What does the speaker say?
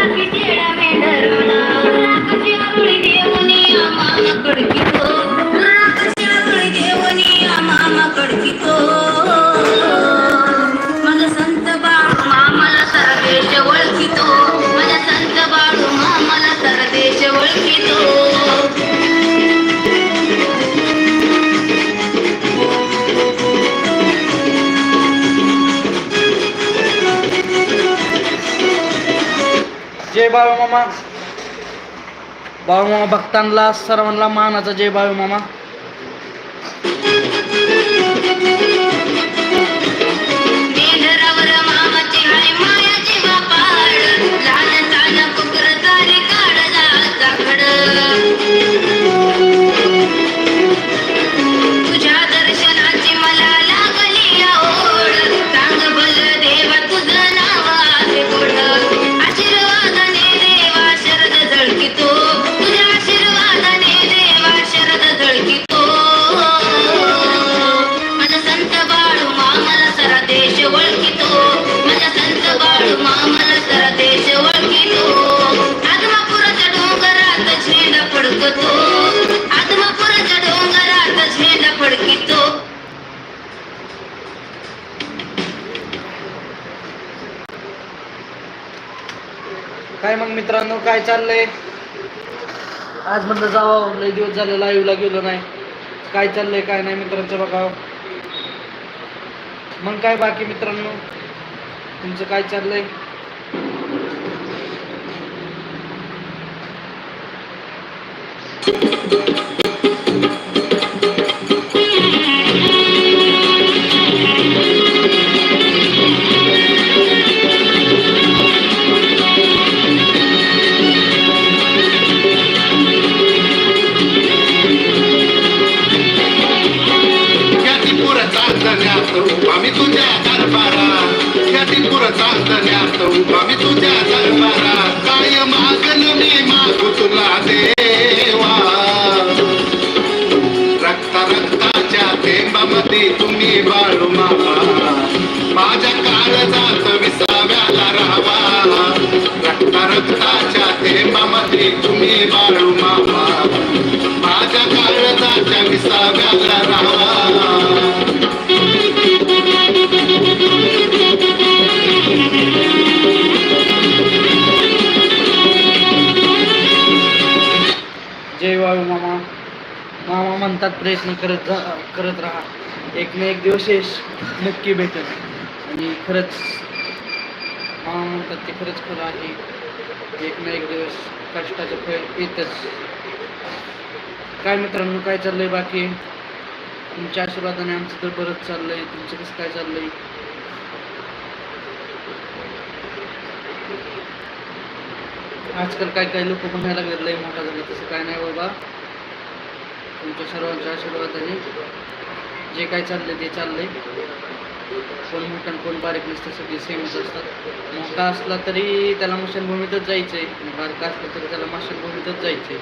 Ahora que जय बाळू मामा. बाळू मामा भक्तांना सर्वांना मानाचा जय बाळू मामा. काय मग मित्रांनो काय चाललंय? आज म्हणलं जावं लय दिवस झाले लाईव्हला गेलो नाही. काय चाललंय काय नाही मित्रांचं बघावं. मग काय बाकी मित्रांनो? तुमचं काय चाललंय? चांदण्यात तुझ्या दरबारा काय मागन मी मागू तुला देवा. रक्ता रक्ताच्या थेंबामध्ये तुम्ही बाळू मामा माझ्या काळजात विसाव्याला राहावा. रक्ता रक्ताच्या थेंबामध्ये तुम्ही बाळू म्हणतात प्रयत्न करत करत राहा. एक ना एक दिवस यश नक्की भेटेल आणि खरंच मामा म्हणतात ते खरंच खरं आहे. एक ना एक दिवस कष्टाचं फळ येतच काय मित्रांनो काय चाललंय बाकी? तुमच्या आशीर्वादाने आमचं तर बरंच चाललंय. तुमचं कसं काय चाललंय? आजकाल काय काय लोक म्हणायला लागलेत लय मोठा झाला तसं. काय नाही बाबा. तुमच्या सर्वांच्या आशीर्वादाने जे काय चाललंय ते चाललंय. कोण मोठं आणि कोण बारीक नसतं सगळे सेमच असतात. मोठा असला तरी त्याला मशानभूमीतच जायचंय. आणि बारका असला तरी त्याला मशानभूमीतच जायचंय.